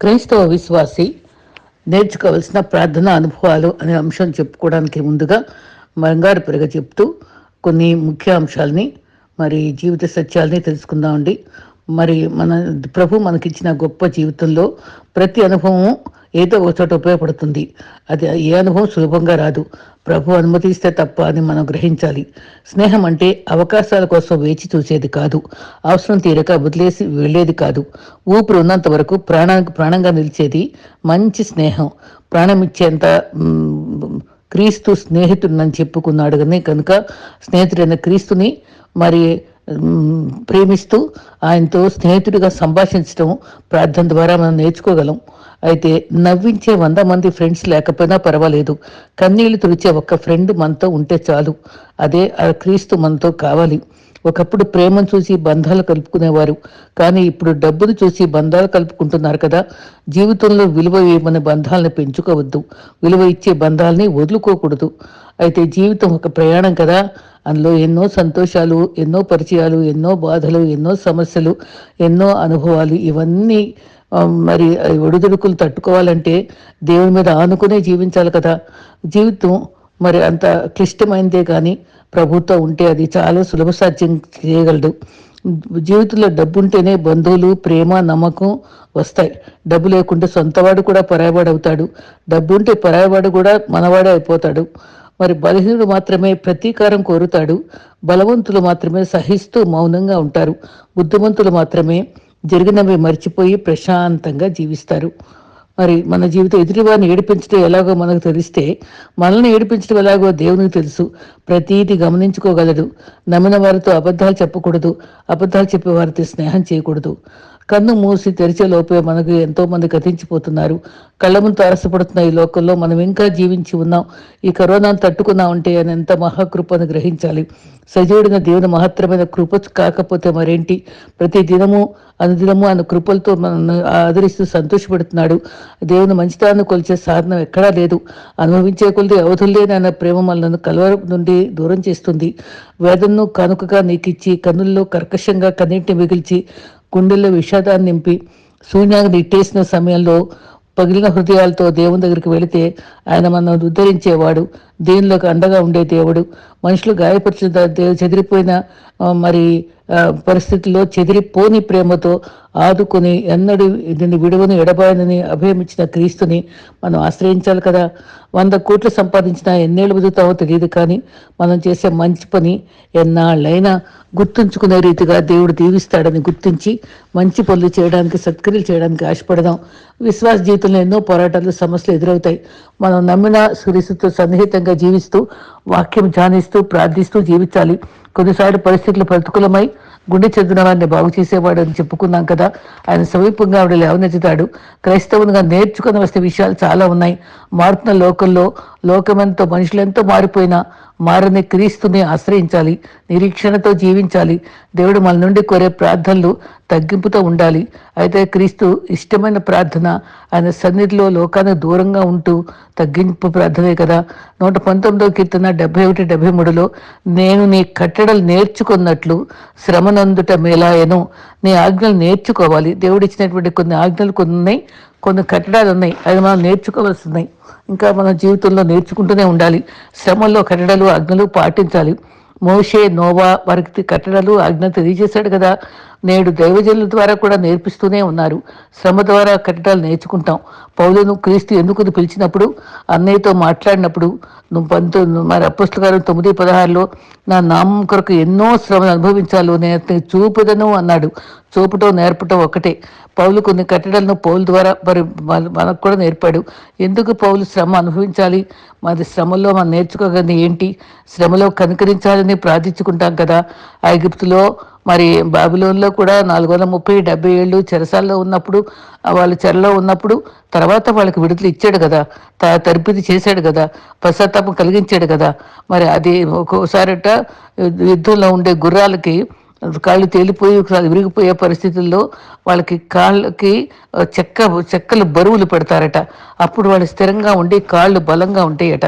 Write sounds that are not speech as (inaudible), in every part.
క్రైస్తవ విశ్వాసి నేర్చుకోవాల్సిన ప్రార్థన అనుభవాలు అనే అంశం చెప్పుకోవడానికి ముందుగా బంగారు పెరగ చెప్తూ కొన్ని ముఖ్య అంశాలని మరి జీవిత సత్యాలని తెలుసుకుందామండి. మరి మన ప్రభు మనకిచ్చిన గొప్ప జీవితంలో ప్రతి అనుభవము ఏదో ఒక చోట ఉపయోగపడుతుంది. అది ఏ అనుభవం సులభంగా రాదు. ప్రభు అనుమతిస్తే తప్ప అని మనం గ్రహించాలి. స్నేహం అంటే అవకాశాల కోసం వేచి చూసేది కాదు. అవసరం తీరక వదిలేసి వెళ్ళేది కాదు. ఊపిరి ఉన్నంత వరకు ప్రాణానికి ప్రాణంగా నిలిచేది మంచి స్నేహం. ప్రాణం ఇచ్చేంత క్రీస్తు స్నేహితుడినని చెప్పుకున్నాడు కానీ కనుక స్నేహితుడైన క్రీస్తుని మరి ప్రేమిస్తూ ఆయనతో స్నేహితుడిగా సంభాషించడం ప్రార్థన ద్వారా మనం నేర్చుకోగలం. అయితే నవ్వించే వంద మంది ఫ్రెండ్స్ లేకపోయినా పర్వాలేదు. కన్నీళ్ళు తుడిచే ఒక్క ఫ్రెండ్ మనతో ఉంటే చాలు. అదే ఆ క్రీస్తు మనతో కావాలి. ఒకప్పుడు ప్రేమను చూసి బంధాలు కలుపుకునేవారు. కానీ ఇప్పుడు డబ్బును చూసి బంధాలు కలుపుకుంటున్నారు కదా. జీవితంలో విలువ ఏమనే బంధాలను పెంచుకోవద్దు. విలువ ఇచ్చే బంధాలని వదులుకోకూడదు. అయితే జీవితం ఒక ప్రయాణం కదా. అందులో ఎన్నో సంతోషాలు ఎన్నో పరిచయాలు ఎన్నో బాధలు ఎన్నో సమస్యలు ఎన్నో అనుభవాలు ఇవన్నీ మరి ఒడిదుడుకులు తట్టుకోవాలంటే దేవుని మీద ఆనుకునే జీవించాలి కదా. జీవితం మరి అంత క్లిష్టమైనదే కానీ ప్రభుత్వం ఉంటే అది చాలా సులభ సాధ్యం చేయగలడు జీవితంలో డబ్బు ఉంటేనే బంధువులు ప్రేమ నమ్మకం వస్తాయి. డబ్బు లేకుంటే సొంతవాడు కూడా పరాయవాడు అవుతాడు. డబ్బు ఉంటే పరాయవాడు కూడా మనవాడే అయిపోతాడు. మరి బలహీనుడు మాత్రమే ప్రతీకారం కోరుతాడు. బలవంతులు మాత్రమే సహిస్తూ మౌనంగా ఉంటారు. బుద్ధిమంతులు మాత్రమే జరిగినవి మర్చిపోయి ప్రశాంతంగా జీవిస్తారు. మరి మన జీవితం ఎదుటివారిని ఏడిపించడం ఎలాగో మనకు తెలిస్తే మనల్ని ఏడిపించడం ఎలాగో దేవునికి తెలుసు. ప్రతీది గమనించుకోగలడు నమ్మిన వారితో అబద్ధాలు చెప్పకూడదు. అబద్ధాలు చెప్పే వారితో స్నేహం చేయకూడదు. కన్ను మూసి తెరిచే లోపే మనకు ఎంతో మంది గతించిపోతున్నారు. కళ్ళము తారసపడుతున్న ఈ లోకంలో మనం ఇంకా జీవించి ఉన్నాం. ఈ కరోనాను తట్టుకున్నామంటే అని ఎంత మహాకృపను గ్రహించాలి. సజీవుడిన దేవుని మహత్తరమైన కృప కాకపోతే మరేంటి? ప్రతి దినము అనుదినము ఆయన కృపలతో మనల్ని ఆదరిస్తూ సంతోషపెడుతున్నాడు. దేవుని మంచితనాన్ని కొలిచే సాధనం ఎక్కడా లేదు. అనుభవించే కొలిది అవధుల్లేని ఆయన ప్రేమ మనల్ని కలవర నుండి దూరం చేస్తుంది. వేదనను కానుకగా నీకిచ్చి కన్నుల్లో కర్కశంగా కన్నింటిని మిగిల్చి గుండెల్లో విషాదాన్ని నింపి శూన్యాన్ని ఇట్టేసిన సమయంలో పగిలిన హృదయాలతో దేవుని దగ్గరికి వెళితే ఆయన మనం ఉద్ధరించేవాడు. దీనిలోకి అండగా ఉండే దేవుడు? మనుషులు గాయపరిచిన చెదిరిపోయిన మరి పరిస్థితుల్లో చెదిరిపోని ప్రేమతో ఆదుకొని ఎన్నడూ దీన్ని విడువని ఎడబాయనని అభయమిచ్చిన క్రీస్తుని మనం ఆశ్రయించాలి కదా? వంద కోట్లు సంపాదించినా ఎన్నేళ్ళు బతుకుతామో తెలియదు కానీ మనం చేసే మంచి పని ఎన్నాళ్ళైనా గుర్తుంచుకునే రీతిగా దేవుడు దీవిస్తాడని గుర్తించి మంచి పనులు చేయడానికి సత్క్రియలు చేయడానికి ఆశపడదాం. విశ్వాస జీవితంలో ఎన్నో పోరాటాలు సమస్యలు ఎదురవుతాయి. మనం నమ్మిన సురిసుతో సన్నిహితంగా జీవిస్తూ వాక్యం ధ్యానిస్తూ ప్రార్థిస్తూ జీవించాలి. కొన్నిసార్లు పరిస్థితులు ప్రతికూలమై గుండె చెందిన వారిని బాగు చేసేవాడు అని చెప్పుకున్నాం కదా. ఆయన సమీపంగా ఆవిడ లేవనెత్తుతాడు. క్రైస్తవునిగా నేర్చుకుని వస్తే విషయాలు చాలా ఉన్నాయి. మారుతున్న లోకంలో లోకమెంతో మనుషులెంతో మారిపోయినా మారని క్రీస్తుని ఆశ్రయించాలి నిరీక్షణతో జీవించాలి. దేవుడు మన నుండి కోరే ప్రార్థనలు తగ్గింపుతో ఉండాలి. అయితే క్రీస్తు ఇష్టమైన ప్రార్థన ఆయన సన్నిధిలో లోకానికి దూరంగా ఉంటూ తగ్గింపు ప్రార్థనే కదా. నూట పంతొమ్మిదో కీర్తన డెబ్బై ఒకటి డెబ్బై మూడులో నేను నీ కట్టడలు నేర్చుకున్నట్లు శ్రమనందుట మేలాయను. నీ ఆజ్ఞలు నేర్చుకోవాలి. దేవుడు ఇచ్చినటువంటి కొన్ని ఆజ్ఞలు కొన్ని ఉన్నాయి. కొన్ని కట్టడాలు ఉన్నాయి. అవి మనం నేర్చుకోవాల్సి ఉన్నాయి ఇంకా మన జీవితంలో నేర్చుకుంటూనే ఉండాలి. శ్రమల్లో కట్టడాలు ఆజ్ఞలు పాటించాలి. మోషే నోవా వారికి కట్టడాలు ఆజ్ఞ తెలియజేశాడు కదా. నేడు దైవజనుల ద్వారా కూడా నేర్పిస్తూనే ఉన్నారు. శ్రమ ద్వారా కట్టడాలు నేర్చుకుంటాం. పౌలను క్రీస్తు ఎందుకు పిలిచినప్పుడు అన్నయ్యతో మాట్లాడినప్పుడు నువ్వు పంతొ మరి అప్పస్తుల తొమ్మిది పదహారులో నా నామం కొరకు ఎన్నో శ్రమను అనుభవించాలో నేను చూపుదను అన్నాడు. చూపటం నేర్పటం ఒకటే పౌలు కొన్ని కట్టడాలను పౌలు ద్వారా మరి మనకు కూడా నేర్పాడు. ఎందుకు పౌలు శ్రమ అనుభవించాలి? మరి శ్రమలో మనం నేర్చుకోగలిగింది ఏంటి? శ్రమలో కనుకరించాలని ప్రార్థించుకుంటాం కదా. ఐగుప్తులో మరి బాబిలోన్లో కూడా నాలుగు వందల ముప్పై డెబ్బై ఏళ్ళు చెరసాల్లో ఉన్నప్పుడు వాళ్ళు చెరలో ఉన్నప్పుడు తర్వాత వాళ్ళకి విడుదల ఇచ్చాడు కదా త- తరిపిది చేశాడు కదా పశ్చాత్తాపం కలిగించాడు కదా. మరి అది ఒక్కోసారట యుద్ధంలో ఉండే గుర్రాలకి కాళ్ళు తేలిపోయి ఒకసారి విరిగిపోయే పరిస్థితుల్లో వాళ్ళకి కాళ్ళకి చెక్క చెక్కలు బరువులు పెడతారట. అప్పుడు వాళ్ళు స్థిరంగా ఉండి కాళ్ళు బలంగా ఉంటాయట.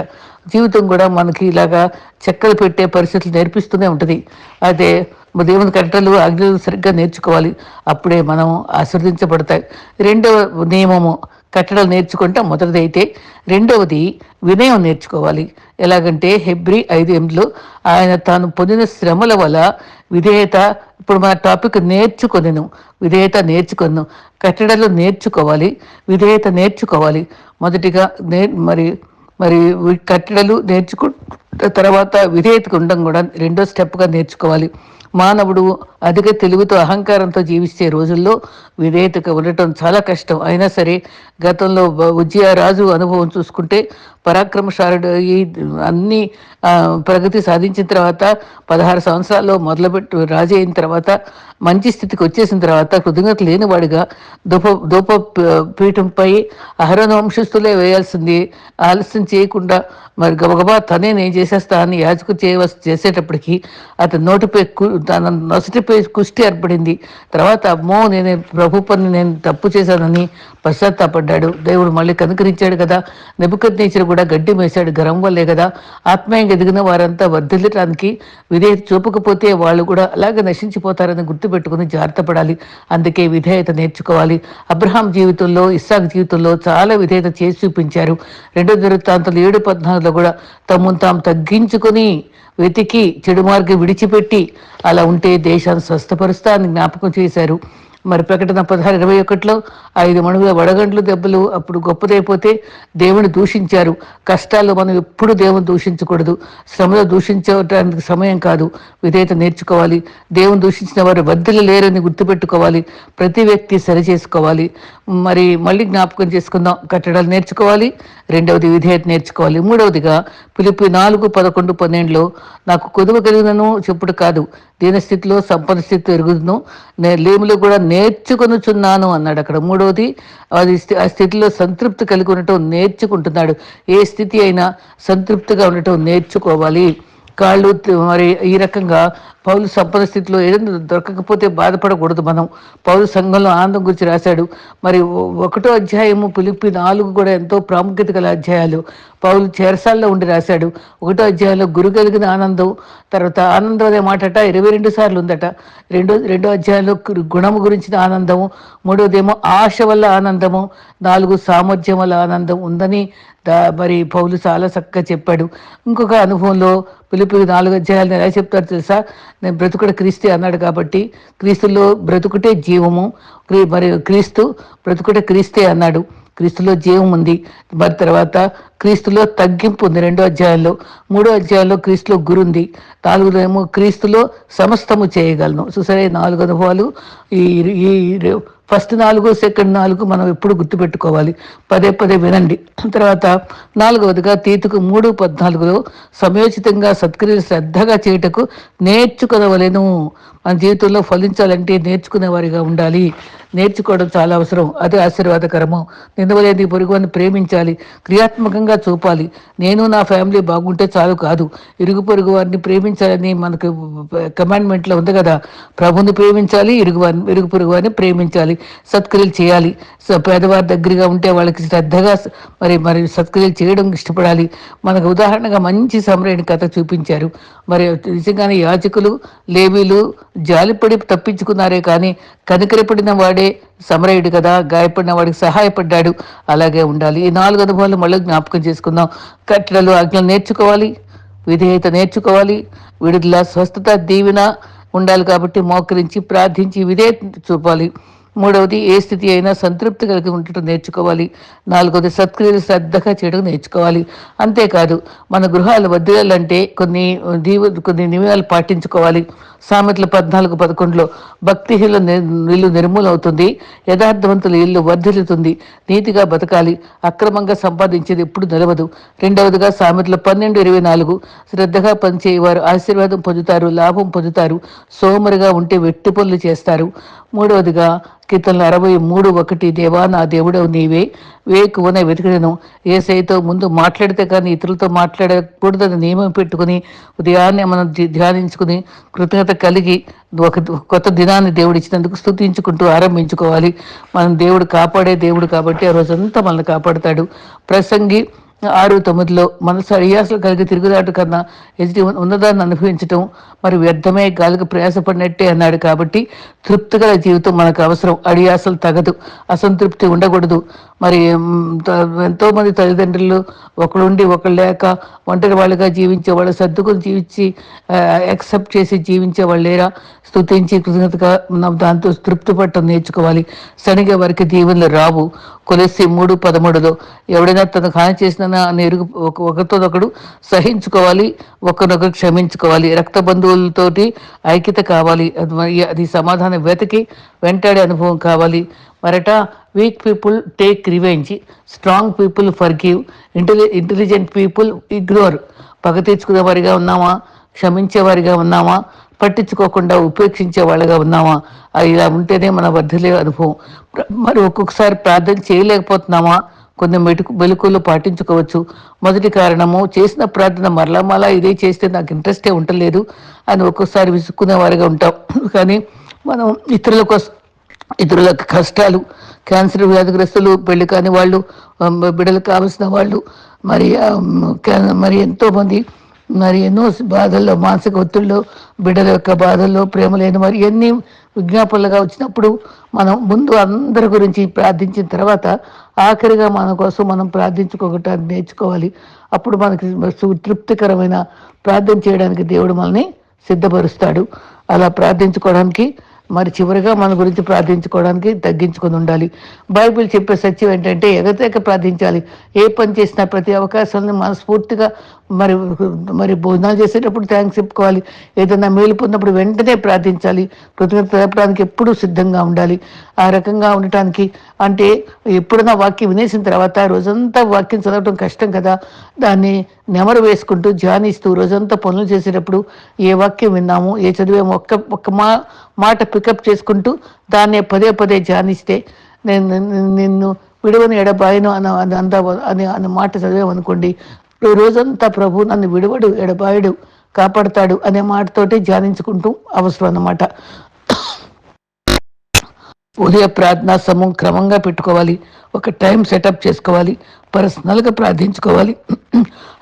జీవితం కూడా మనకి ఇలాగా చెక్కలు పెట్టే పరిస్థితులు నేర్పిస్తూనే ఉంటుంది. అదే దేవుని కట్టలు ఆజ్ఞలు సరిగ్గా నేర్చుకోవాలి. అప్పుడే మనం ఆశీర్దించబడతాయి రెండవ నియమము కట్టడలు నేర్చుకుంటాం మొదటిది అయితే రెండవది వినయం నేర్చుకోవాలి. ఎలాగంటే హెబ్రి ఐదు ఎనిమిదిలో ఆయన తాను పొందిన శ్రమల వల్ల విధేయత ఇప్పుడు మన టాపిక్ నేర్చుకొనిను. విధేయత నేర్చుకొను కట్టడలు నేర్చుకోవాలి. విధేయత నేర్చుకోవాలి. మొదటిగా నే మరి మరి కట్టడలు నేర్చుకున్న తర్వాత విధేయతకు ఉండడం కూడా రెండో స్టెప్గా నేర్చుకోవాలి. మానవుడు అధిక తెలుగుతో అహంకారంతో జీవించే రోజుల్లో విధేయతగా ఉండటం చాలా కష్టం. అయినా సరే గతంలో ఉజ్జయ రాజు అనుభవం చూసుకుంటే పరాక్రమశాలుడు ఈ అన్ని ప్రగతి సాధించిన తర్వాత పదహారు సంవత్సరాల్లో మొదలుపెట్టు రాజు అయిన తర్వాత మంచి స్థితికి వచ్చేసిన తర్వాత కృతజ్ఞత లేనివాడిగా దూప దూప పీఠంపై అహరణ వంశస్థులే వేయాల్సింది. ఆలస్యం చేయకుండా మరి గబగబా తనే నేను చేసేస్తా అని యాచకు చేయవలసి చేసేటప్పటికి అతని నోటిపై తన నొసటిపై కుష్టి ఏర్పడింది. తర్వాత అమ్మో నేను ప్రభు పని నేను తప్పు చేశానని పశ్చాత్తాపడ్డాడు. దేవుడు మళ్ళీ కనుకరించాడు కదా. నిపుకర్నేశ్వరు నేచర్ కూడా గడ్డి మేశాడు గరం వల్లే కదా. ఆత్మీయంగా ఎదిగిన వారంతా వర్ధిల్లటానికి విధేయత చూపకపోతే వాళ్ళు కూడా అలాగే నశించిపోతారని గుర్తుపెట్టుకుని జాగ్రత్త పడాలి అందుకే విధేయత నేర్చుకోవాలి. అబ్రహాం జీవితంలో ఇస్సాక్ జీవితంలో చాలా విధేయత చేసి చూపించారు. రెండో దృత్తాంతాలు ఏడు పద్నాలుగులో కూడా తమను తాము తగ్గించుకొని వెతికి చెడు మార్గం విడిచిపెట్టి అలా ఉంటే దేశాన్ని స్వస్థపరుస్తా అని జ్ఞాపకం చేశారు. మరి ప్రకటన పదహారు ఇరవై ఒకటిలో ఐదు మణుగుల వడగండ్లు దెబ్బలు అప్పుడు గొప్పదైపోతే దేవుని దూషించారు. కష్టాల్లో మనం ఎప్పుడు దేవుని దూషించకూడదు. శ్రమలో దూషించడానికి సమయం కాదు. విధేయత నేర్చుకోవాలి. దేవుని దూషించిన వారు వద్దలు లేరని గుర్తుపెట్టుకోవాలి. ప్రతి వ్యక్తి సరి చేసుకోవాలి మరి మళ్ళీ జ్ఞాపకం చేసుకుందాం. కట్టడాలు నేర్చుకోవాలి. రెండవది విధేయత నేర్చుకోవాలి. మూడవదిగా పిలిపి నాలుగు పదకొండు పన్నెండులో నాకు కొదువ కలిగినను చెప్పుడు కాదు. దీనస్థితిలో సంపన్న స్థితి ఎరుగుదును. నే లేములు కూడా నేర్చుకొనుచున్నాను అన్నాడు అక్కడ. మూడవది అది ఆ స్థితిలో సంతృప్తి కలిగి ఉండటం నేర్చుకుంటున్నాడు. ఏ స్థితి అయినా సంతృప్తిగా ఉండటం నేర్చుకోవాలి. కాళ్ళు మరి ఈ రకంగా పౌలు సంపద స్థితిలో ఏదైనా దొరకకపోతే బాధపడకూడదు మనం. పౌలు సంఘంలో ఆనందం గురించి రాశాడు. మరి ఒకటో అధ్యాయము పిలిపి నాలుగు కూడా ఎంతో ప్రాముఖ్యత గల అధ్యాయాలు. పౌలు చేరసాల్లో ఉండి రాశాడు. ఒకటో అధ్యాయంలో గురు కలిగిన ఆనందం తర్వాత ఆనందం అనే మాటట ఇరవై రెండు సార్లు ఉందట. రెండో రెండో అధ్యాయంలో గుణము గురించిన ఆనందము మూడోదేమో ఆశ వల్ల ఆనందము నాలుగు సామర్థ్యం వల్ల ఆనందం ఉందని దా మరి పౌలు చాలా చక్కగా చెప్పాడు. ఇంకొక అనుభవంలో పిలిపి నాలుగు అధ్యాయాలను ఎలా చెప్తారు తెలుసా? నేను బ్రతుకుడు క్రీస్తే అన్నాడు కాబట్టి క్రీస్తులో బ్రతుకుటే జీవము క్రీ- మరి క్రీస్తు బ్రతుకుటే క్రీస్తే అన్నాడు. క్రీస్తులో జీవం ఉంది. మరి తర్వాత క్రీస్తులో తగ్గింపు ఉంది రెండో అధ్యాయంలో. మూడో అధ్యాయంలో క్రీస్తులో గురుంది నాలుగులో ఏమో క్రీస్తులో సమస్తము చేయగలను. చూసరే నాలుగు అనుభవాలు? ఈ ఈ ఫస్ట్ నాలుగు సెకండ్ నాలుగు మనం ఎప్పుడు గుర్తుపెట్టుకోవాలి. పదే పదే వినండి. తర్వాత నాలుగవదిగా తీతుకు మూడు పద్నాలుగులో సమయోచితంగా సత్క్రియలు శ్రద్ధగా చేయుటకు నేర్చుకునవలేను. మన జీవితంలో ఫలించాలంటే నేర్చుకునే వారిగా ఉండాలి. నేర్చుకోవడం చాలా అవసరం. అదే ఆశీర్వాదకరము. నిందవలేని పొరుగువాన్ని ప్రేమించాలి. క్రియాత్మకంగా చూపాలి. నేను నా ఫ్యామిలీ బాగుంటే చాలు కాదు. ఇరుగు పొరుగు వారిని ప్రేమించాలని మనకు కమాండ్మెంట్లో ఉంది కదా. ప్రభుని ప్రేమించాలి ఇరుగు వారిని ఇరుగు పొరుగు వారిని ప్రేమించాలి. సత్క్రియలు చేయాలి. పేదవారి దగ్గరగా ఉంటే వాళ్ళకి శ్రద్ధగా మరి మరి సత్క్రియలు చేయడం ఇష్టపడాలి. మనకు ఉదాహరణగా మంచి సమరేణి కథ చూపించారు. మరి నిజంగానే యాజకులు లేవీలు జాలిపడి తప్పించుకున్నారే కానీ కనికరపడిన వాడే సమరయుడు కదా గాయపడిన వాడికి సహాయపడ్డాడు. అలాగే ఉండాలి. ఈ నాలుగు అనుభవాలు మళ్ళీ జ్ఞాపకం చేసుకుందాం. కట్టడలు ఆజ్ఞలు నేర్చుకోవాలి. విధేయత నేర్చుకోవాలి. విడుదల స్వస్థత దీవెన ఉండాలి కాబట్టి మోకరించి ప్రార్థించి విధేయత చూపాలి. మూడవది ఏ స్థితి అయినా సంతృప్తి కలిగి ఉండటం నేర్చుకోవాలి. నాలుగవది సత్క్రియలు శ్రద్ధగా చేయడం నేర్చుకోవాలి. అంతేకాదు మన గృహాలు వదిలేయాలంటే కొన్ని దీవ కొన్ని నియమాలు పాటించుకోవాలి. సామెతలు పద్నాలుగు పదకొండులో భక్తిహీన ఇల్లు నిర్మూలవుతుంది యథార్థవంతుల ఇల్లు వర్ధిల్లుతుంది. నీతిగా బతకాలి. అక్రమంగా సంపాదించేది ఎప్పుడు నిలవదు. రెండవదిగా సామెతలు పన్నెండు ఇరవై నాలుగు శ్రద్ధగా పనిచేయవారు ఆశీర్వాదం పొందుతారు లాభం పొందుతారు సోమరుగా ఉంటే వెట్టి పనులు చేస్తారు. మూడవదిగా కీర్తనలు అరవై మూడు ఒకటి దేవా నా దేవుడవు నీవే. వేకువనే వెతికడను ఏసైతో ముందు మాట్లాడితే కానీ ఇతరులతో మాట్లాడకూడదని నియమం పెట్టుకుని ఉదయాన్నే మనం ధ్యానించుకుని కృతజ్ఞత కలిగి ఒక కొత్త దినాన్ని దేవుడు ఇచ్చినందుకు స్థుతించుకుంటూ ఆరంభించుకోవాలి. మనం దేవుడు కాపాడే దేవుడు కాబట్టి ఆ రోజంతా మనల్ని కాపాడుతాడు. ప్రసంగి ఆరు తొమ్మిదిలో మనసు అడియాసలు కలిగి తిరుగుదాటు కన్నా ఎదుటి ఉన్నదాన్ని అనుభవించటం మరి వ్యర్థమే గాలికి ప్రయాసపడినట్టే అన్నాడు కాబట్టి తృప్తిగల జీవితం మనకు అవసరం. అడియాసలు తగదు అసంతృప్తి ఉండకూడదు. మరి ఎంతో మంది తల్లిదండ్రులు ఒకళ్ళుండి ఒకళ్ళు లేక ఒంటరి వాళ్ళుగా జీవించే వాళ్ళు సర్దుకుని జీవించి యాక్సెప్ట్ చేసి జీవించే వాళ్ళు లేరా? స్థుతించి కృతజ్ఞతగా దాంతో తృప్తి పట్టడం నేర్చుకోవాలి. శనిగా వారికి దీవెనలు రావు. కొలిసి మూడు పదమూడులో ఎవడైనా తనకు హాని చేసిన ఎరుగు ఒకరితోనొకడు సహించుకోవాలి ఒకరినొకరు క్షమించుకోవాలి. రక్త బంధువులతోటి ఐక్యత కావాలి. అది అది సమాధానం వెతికి వెంటాడే అనుభవం కావాలి. మరట weak people take revenge strong people forgive intelli intelligent people ignore. పగ తీర్చుకునే వారిగా ఉన్నామా? క్షమించేవారిగా ఉన్నామా? పట్టించుకోకుండా ఉపేక్షించే వాళ్ళగా ఉన్నామా? ఇలా ఉంటేనే మన వర్ధలే అనుభవం. మరి ఒక్కొక్కసారి ప్రార్థన చేయలేకపోతున్నామా? కొన్ని మెటుకు మెలకులు పాటించుకోవచ్చు. మొదటి కారణము చేసిన ప్రార్థన మరలా మరలా ఇదే చేస్తే నాకు ఇంట్రెస్టే ఉండలేదు అని ఒక్కొక్కసారి విసుక్కునేవారిగా ఉంటాం. (coughs) కానీ మనం ఇతరుల కోసం ఇతరుల కష్టాలు క్యాన్సర్ వ్యాధిగ్రస్తులు పెళ్ళి కాని వాళ్ళు బిడ్డలు కావలసిన వాళ్ళు మరి మరి ఎంతోమంది మరి ఎన్నో బాధల్లో మానసిక ఒత్తిళ్ళు బిడ్డల యొక్క బాధల్లో ప్రేమ లేని మరి ఎన్ని విజ్ఞాపనలుగా వచ్చినప్పుడు మనం ముందు అందరి గురించి ప్రార్థించిన తర్వాత ఆఖరిగా మన కోసం మనం ప్రార్థించుకోవటాన్ని నేర్చుకోవాలి. అప్పుడు మనకి తృప్తికరమైన ప్రార్థన చేయడానికి దేవుడు మనల్ని సిద్ధపరుస్తాడు. అలా ప్రార్థించుకోవడానికి మరి చివరిగా మన గురించి ప్రార్థించుకోవడానికి తగ్గించుకొని ఉండాలి. బైబిల్ చెప్పే సత్యం ఏంటంటే ఎగతేక ప్రార్థించాలి. ఏ పని చేసినా ప్రతి అవకాశాన్ని మనస్ఫూర్తిగా మరి మరి భోజనాలు చేసేటప్పుడు థ్యాంక్స్ చెప్పుకోవాలి. ఏదైనా మేలు పొందినప్పుడు వెంటనే ప్రార్థించాలి. కృతజ్ఞత తెలపడానికి ఎప్పుడూ సిద్ధంగా ఉండాలి. ఆ రకంగా ఉండటానికి అంటే ఎప్పుడైనా వాక్యం వినేసిన తర్వాత రోజంతా వాక్యం చదవటం కష్టం కదా. దాన్ని నెమరు వేసుకుంటూ ధ్యానిస్తూ రోజంతా పనులు చేసేటప్పుడు ఏ వాక్యం విన్నాము ఏ చదివాము ఒక్క ఒక్క మా మాట పికప్ చేసుకుంటూ దాన్నే పదే పదే ధ్యానిస్తే నేను నిన్ను విడువని ఎడబాయను అన్న అంద అని అన్న మాట చదివామనుకోండి రోజంతా ప్రభు నన్ను విడువడు ఎడబాయుడు కాపాడతాడు అనే మాటతోటి ధ్యానించుకుంటూ అవసరం అన్నమాట ఉదయ ప్రార్థనా సమూహం క్రమంగా పెట్టుకోవాలి. ఒక టైం సెటప్ చేసుకోవాలి. పర్సనల్గా ప్రార్థించుకోవాలి.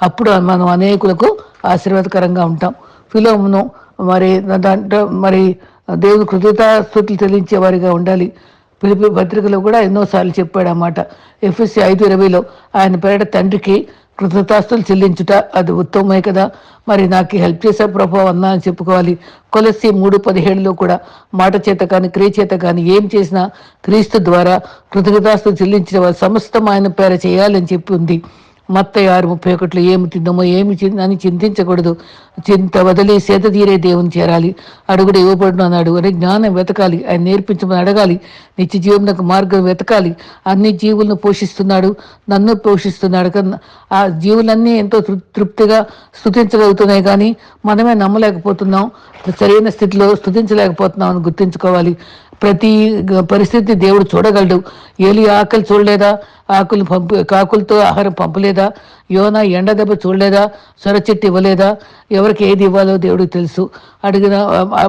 అప్పుడు మనం అనేకులకు ఆశీర్వాదకరంగా ఉంటాం. ఫిలోమును మరి దాంట్లో మరి దేవుని కృతజ్ఞతాస్తుతులు చెల్లించే వారిగా ఉండాలి. పిలిపి పత్రికలో కూడా ఎన్నోసార్లు చెప్పాడు అన్నమాట ఎఫ్ఎస్సి ఐదు ఇరవైలో ఆయన పేరిట తండ్రికి కృతజ్ఞతాస్తులు చెల్లించుట అది ఉత్తమమే కదా. మరి నాకు హెల్ప్ చేసే ప్రభావం అన్నా అని చెప్పుకోవాలి. కొలసి మూడు పదిహేడులో కూడా మాట చేత కానీ క్రియ చేత కానీ ఏం చేసినా క్రీస్తు ద్వారా కృతజ్ఞతాస్తులు చెల్లించిన వారు సమస్తం ఆయన పేర చేయాలని చెప్పి ఉంది. మత్తయ్య ఆరు ముప్పై ఒకటిలో ఏమి తిందామో ఏమి అని చింతించకూడదు. చింత వదిలి సేత తీరే దేవుని చేరాలి. అడుగుడు ఇవ్వబడును అన్నాడు. అనే జ్ఞానం వెతకాలి. ఆయన నేర్పించమని అడగాలి. నిత్య జీవనకు మార్గం వెతకాలి. అన్ని జీవులను పోషిస్తున్నాడు. నన్ను పోషిస్తున్నాడు. కన్నా ఆ జీవులన్నీ ఎంతో తృప్తిగా స్థుతించగలుగుతున్నాయి కానీ మనమే నమ్మలేకపోతున్నాం. సరైన స్థితిలో స్థుతించలేకపోతున్నాం అని గుర్తించుకోవాలి. ప్రతి పరిస్థితి దేవుడు చూడగలడు. ఏలి ఆకలి చూడలేదా? ఆకులు పంపు కాకులతో ఆహారం పంపలేదా? యోన ఎండ దెబ్బ చూడలేదా? సొరచెట్టు ఇవ్వలేదా? ఎవరికి ఏది ఇవ్వాలో దేవుడికి తెలుసు. అడిగిన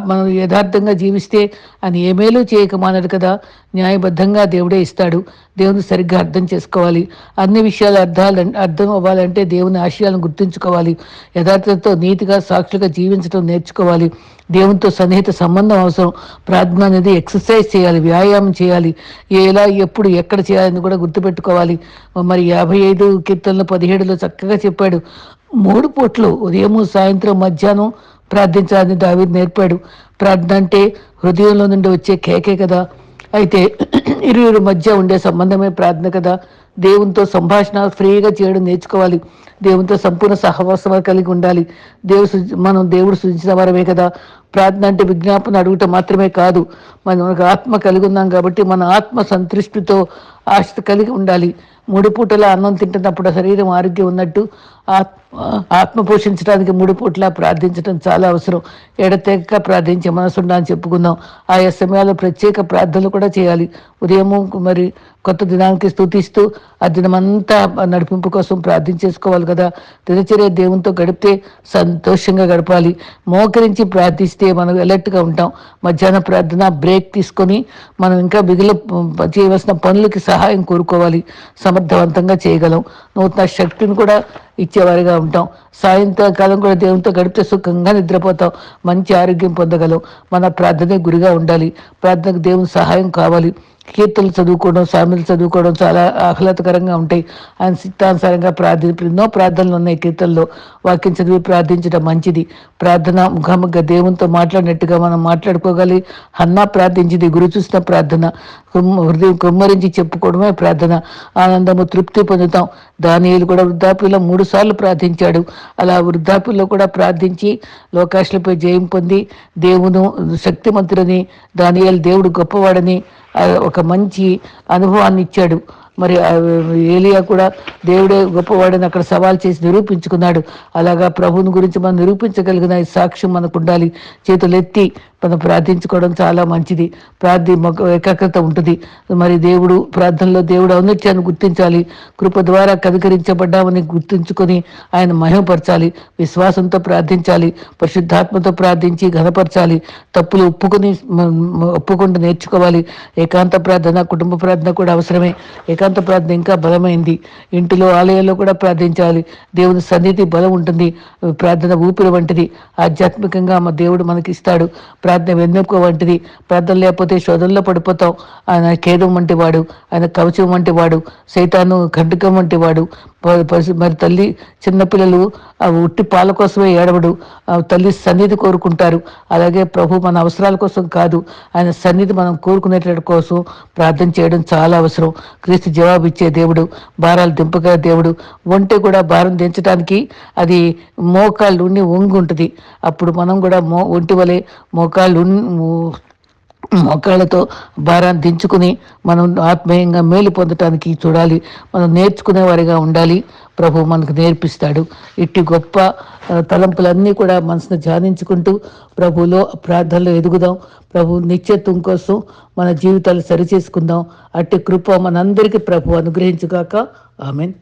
మనం యథార్థంగా జీవిస్తే ఆయన ఏమేలు చేయక మానడు కదా? న్యాయబద్ధంగా దేవుడే ఇస్తాడు. దేవుని సరిగ్గా అర్థం చేసుకోవాలి. అన్ని విషయాలు అర్థాలు అర్థం అవ్వాలంటే దేవుని ఆశయాలను గుర్తుంచుకోవాలి. యథార్థతతో నీతిగా సాక్షులుగా జీవించడం నేర్చుకోవాలి. దేవునితో సన్నిహిత సంబంధం అవసరం. ప్రార్థన అనేది ఎక్సర్సైజ్ చేయాలి వ్యాయామం చేయాలి. ఎలా ఎప్పుడు ఎక్కడ చేయాలని కూడా గుర్తుపెట్టుకోవాలి. మరి యాభై ఐదు కీర్తనలు పదిహేడులో చక్కగా చెప్పాడు. మూడు పూట్లు ఉదయము సాయంత్రం మధ్యాహ్నం ప్రార్థించాలని దావీద్ నేర్పాడు. ప్రార్థన అంటే హృదయంలో నుండి వచ్చే కేకే కదా. అయితే (clears throat) ఇరువురు మధ్య ఉండే సంబంధమే ప్రార్థన కదా. దేవునితో సంభాషణ ఫ్రీగా చేయడం నేర్చుకోవాలి. దేవునితో సంపూర్ణ సహవాసం కలిగి ఉండాలి. దేవుడు మనం దేవుడు సృజించిన వారమే కదా. ప్రార్థన అంటే విజ్ఞాపన అడుగుట మాత్రమే కాదు. మనకు ఆత్మ కలిగి ఉన్నాం కాబట్టి మన ఆత్మ సంతృష్టితో ఆశ కలిగి ఉండాలి. మూడు పూటల అన్నం తింటున్నప్పుడు శరీరం ఆరోగ్యం ఉన్నట్టు ఆత్మ ఆత్మ పోషించడానికి మూడు పూట్ల ప్రార్థించడం చాలా అవసరం. ఎడతెగక ప్రార్థించే మనసుండా అని చెప్పుకుందాం. ఆయా సమయాల్లో ప్రత్యేక ప్రార్థనలు కూడా చేయాలి. ఉదయము మరి కొత్త దినానికి స్థుతిస్తూ ఆ దినమంతా నడిపింపు కోసం ప్రార్థన చేసుకోవాలి కదా. దినచర్య దేవునితో గడిపితే సంతోషంగా గడపాలి. మోకరించి ప్రార్థిస్తే మనం అలర్ట్గా ఉంటాం. మధ్యాహ్న ప్రార్థన బ్రేక్ తీసుకొని మనం ఇంకా మిగిలిన చేయవలసిన పనులకి సహాయం కోరుకోవాలి. సమర్థవంతంగా చేయగలం. నూతన శక్తిని కూడా ఇచ్చేవారిగా ఉంటాం. సాయంత్రకాలం కూడా దేవునితో గడిపితే సుఖంగా నిద్రపోతాం. మంచి ఆరోగ్యం పొందగలం. మన ప్రార్థనే గురిగా ఉండాలి. ప్రార్థనకు దేవుని సహాయం కావాలి. కీర్తనలు చదువుకోవడం సామెలు చదువుకోవడం చాలా ఆహ్లాదకరంగా ఉంటాయి. ఆయన చిత్తానుసారంగా ప్రార్థన ఎన్నో ప్రార్థనలు ఉన్నాయి కీర్తనలో. వాక్యం చదివి ప్రార్థించడం మంచిది. ప్రార్థన ముఖాముఖిగా దేవునితో మాట్లాడినట్టుగా మనం మాట్లాడుకోగలి. అన్నా ప్రార్థించింది గురు చూసిన ప్రార్థన. హృదయం కుమ్మరించి చెప్పుకోవడమే ప్రార్థన. ఆనందము తృప్తి పొందుతాం. దానియులు కూడా వృద్ధాప్యంలో మూడు సార్లు ప్రార్థించాడు. అలా వృద్ధాప్యంలో కూడా ప్రార్థించి లోకాశలపై జయం పొంది దేవును శక్తిమంతుడని దానియాలు దేవుడు గొప్పవాడని ఒక మంచి అనుభవాన్ని ఇచ్చాడు. మరి ఏలియా కూడా దేవుడే గొప్పవాడని అక్కడ సవాల్ చేసి నిరూపించుకున్నాడు. అలాగా ప్రభుని గురించి మనం నిరూపించగలిగిన సాక్ష్యం మనకు ఉండాలి. చేతులెత్తి మనం ప్రార్థించుకోవడం చాలా మంచిది. ప్రార్థి ఏకాగ్రత ఉంటుంది. మరి దేవుడు ప్రార్థనలో దేవుడు ఔన్నత్యాన్ని గుర్తించాలి. కృప ద్వారా కవికరించబడ్డామని గుర్తించుకొని ఆయన మహిమపరచాలి. విశ్వాసంతో ప్రార్థించాలి. పరిశుద్ధాత్మతో ప్రార్థించి ఘనపరచాలి. తప్పులు ఒప్పుకొని ఒప్పుకుంటూ నేర్చుకోవాలి. ఏకాంత ప్రార్థన కుటుంబ ప్రార్థన కూడా అవసరమే. ఏకాంత ప్రార్థన ఇంకా బలమైంది. ఇంటిలో ఆలయాల్లో కూడా ప్రార్థించాలి. దేవుని సన్నిధి బలం ఉంటుంది. ప్రార్థన ఊపిరి వంటిది. ఆధ్యాత్మికంగా మా దేవుడు మనకి ఇస్తాడు ప్రార్థన వెన్నెముక వంటిది. ప్రార్థన లేకపోతే శోధనలో పడిపోతాం ఆయన ఖేదం వంటి వాడు ఆయన కవచం వంటి వాడు సైతాను ఖండకం వంటి వాడు. మరి తల్లి చిన్నపిల్లలు ఉట్టి పాల కోసమే ఏడవడు. తల్లి సన్నిధి కోరుకుంటారు. అలాగే ప్రభు మన అవసరాల కోసం కాదు. ఆయన సన్నిధి మనం కోరుకునేట కోసం ప్రార్థన చేయడం చాలా అవసరం. క్రీస్తు జవాబు ఇచ్చే దేవుడు భారాలు దింపగా దేవుడు. ఒంటె కూడా భారం దించడానికి అది మోకాళ్ళు ఉండి వంగి ఉంటుంది. అప్పుడు మనం కూడా మో ఒంటి వలె మోకాళ్ళు మోకాళ్ళతో భారాన్ని దించుకుని మనం ఆత్మీయంగా మేలు పొందటానికి చూడాలి. మనం నేర్చుకునేవారిగా ఉండాలి. ప్రభు మనకు నేర్పిస్తాడు. ఇట్టి గొప్ప తలంపులన్నీ కూడా మనసును ధ్యానించుకుంటూ ప్రభులో ప్రార్థనలో ఎదుగుదాం. ప్రభు నిత్యత్వం కోసం మన జీవితాలు సరిచేసుకుందాం. అట్టి కృప మనందరికీ ప్రభు అనుగ్రహించుగాక. ఆమెన్.